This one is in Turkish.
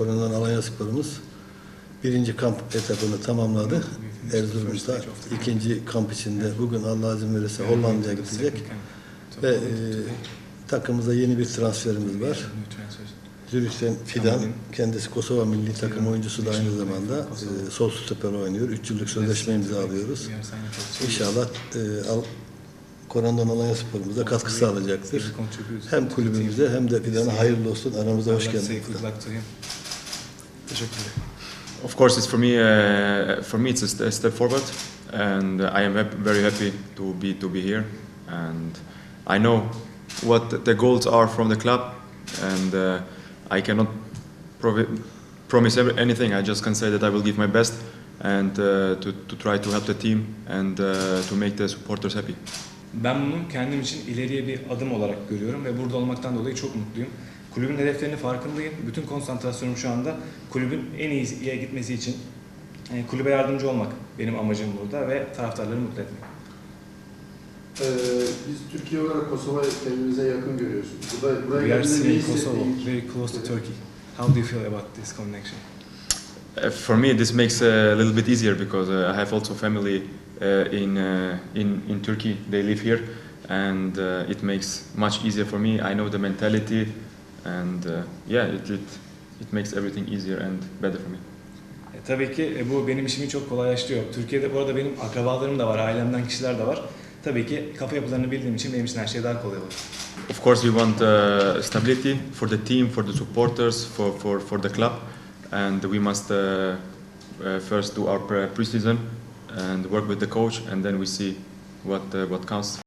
Koronan Alanya Spor'umuz birinci kamp etapını tamamladı. Erzurum'da ikinci kamp içinde bugün Allah izin verirse Hollanda'ya gidecek ve e, takımımıza yeni bir transferimiz var. Zürih'ten Fidan, kendisi Kosova milli takım oyuncusu da aynı zamanda e, sol stoper oynuyor. 3 yıllık sözleşme imzalıyoruz. İnşallah e, Al- Korandan Alanya Spor'umuza katkı sağlayacaktır. Hem kulübümüze hem de Fidan'a hayırlı olsun. Aramıza hoş geldin. Teşekkürler. Of course, it's for me. Uh, for me, it's a, st- a step forward, and I am very happy to be to be here. And I know what the goals are from the club, and uh, I cannot promise anything. I just can say that I will give my best and uh, to, to try to help the team and uh, to make the supporters happy. Ben bunu kendim için ileriye bir adım olarak görüyorum ve burada olmaktan dolayı çok mutluyum. Kulübün hedeflerinin farkındayım. Bütün konsantrasyonum şu anda kulübün en iyiye gitmesi için e, kulübe yardımcı olmak benim amacım burada ve taraftarları mutlu etmek. Ee, biz Türkiye olarak Kosova kendimize yakın görüyoruz. Burada, buraya We are seeing Kosovo very close to Turkey. How do you feel about this connection? Uh, for me, this makes uh, a little bit easier because uh, I have also family in, in in Turkey. They live here, and it makes much easier for me. I know the mentality, and yeah, it, it it makes everything easier and better for me. E, tabii ki e, bu benim işimi çok kolaylaştırıyor. Türkiye'de bu arada benim akrabalarım da var, ailemden kişiler de var. Tabii ki kafa yapılarını bildiğim için benim için her şey daha kolay olur. Of course, we want uh, stability for the team, for the supporters, for for for the club, and we must uh, uh, first do our pre- preseason and work with the coach, and then we see what uh, what counts.